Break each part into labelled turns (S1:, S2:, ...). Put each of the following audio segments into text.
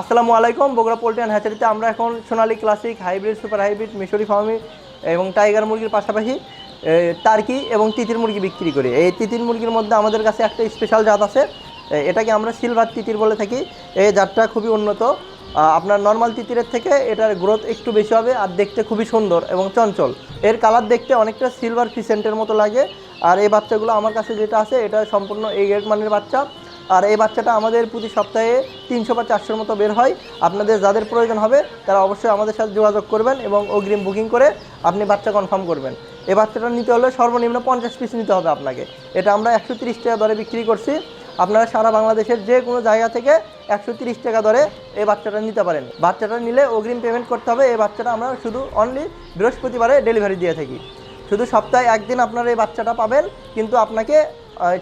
S1: আসসালামু আলাইকুম, Bogura poultry and হ্যাচারিতে আমরা এখন Sonali classic, hybrid, super hybrid, মিশরি ফার্মি এবং টাইগার মুরগির পাশাপাশি টার্কি এবং তিতির মুরগি বিক্রি করি। এই তিতির মুরগির মধ্যে আমাদের কাছে একটা স্পেশাল জাত আছে এটাকে আমরা সিলভার তিতির বলে থাকি। এই জাতটা খুবই উন্নত। আপনার নর্মাল তিতিরের থেকে এটার গ্রোথ একটু বেশি হবে আর দেখতে খুবই সুন্দর এবং চঞ্চল। এর কালার দেখতে অনেকটা সিলভার ফিসেন্টের মতো লাগে। আর এই বাচ্চাগুলো আমার কাছে যেটা আছে, এটা সম্পূর্ণ এই গ্রেড মানের বাচ্চা। আর এই বাচ্চাটা আমাদের প্রতি সপ্তাহে তিনশো বা চারশোর মতো বের হয়। আপনাদের যাদের প্রয়োজন হবে, তারা অবশ্যই আমাদের সাথে যোগাযোগ করবেন এবং অগ্রিম বুকিং করে আপনি বাচ্চা কনফার্ম করবেন। এই বাচ্চাটা নিতে হলে সর্বনিম্ন পঞ্চাশ পিস নিতে হবে আপনাকে। এটা আমরা একশো তিরিশ টাকা দরে বিক্রি করছি। আপনারা সারা বাংলাদেশের যে কোনো জায়গা থেকে একশো তিরিশ টাকা দরে এই বাচ্চাটা নিতে পারেন। বাচ্চাটা নিলে অগ্রিম পেমেন্ট করতে হবে। এই বাচ্চাটা আমরা শুধু অনলি বৃহস্পতিবারে ডেলিভারি দিয়ে থাকি। শুধু সপ্তাহে একদিন আপনারা এই বাচ্চাটা পাবেন, কিন্তু আপনাকে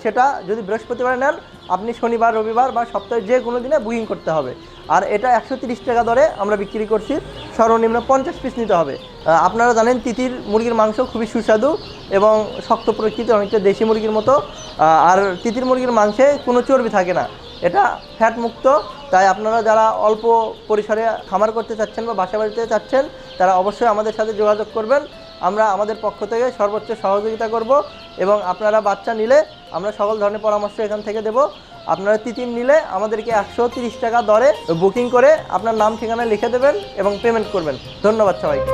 S1: সেটা যদি বৃহস্পতিবার নেন, আপনি শনিবার, রবিবার বা সপ্তাহে যে কোনো দিনে বুকিং করতে হবে। আর এটা একশো তিরিশ টাকা দরে আমরা বিক্রি করছি। সর্বনিম্ন পঞ্চাশ পিস নিতে হবে। আপনারা জানেন তিতির মুরগির মাংস খুবই সুস্বাদু এবং শক্ত প্রকৃতির, অনেকটা দেশি মুরগির মতো। আর তিতির মুরগির মাংসে কোনো চর্বি থাকে না। এটা ফ্যাট মুক্ত। তাই আপনারা যারা অল্প পরিসরে খামার করতে চাচ্ছেন বা বাসা বাড়িতে চাচ্ছেন, তারা অবশ্যই আমাদের সাথে যোগাযোগ করবেন। আমরা আমাদের পক্ষ থেকে সর্বোচ্চ সহযোগিতা করব এবং আপনারা বাচ্চা নিলে আমরা সকল ধরনের পরামর্শ এখান থেকে দেব। আপনারা তিতির নিলে আমাদেরকে একশো টাকা দরে বুকিং করে আপনার নাম, ঠিকানা লিখে দেবেন এবং পেমেন্ট করবেন। ধন্যবাদ সবাইকে।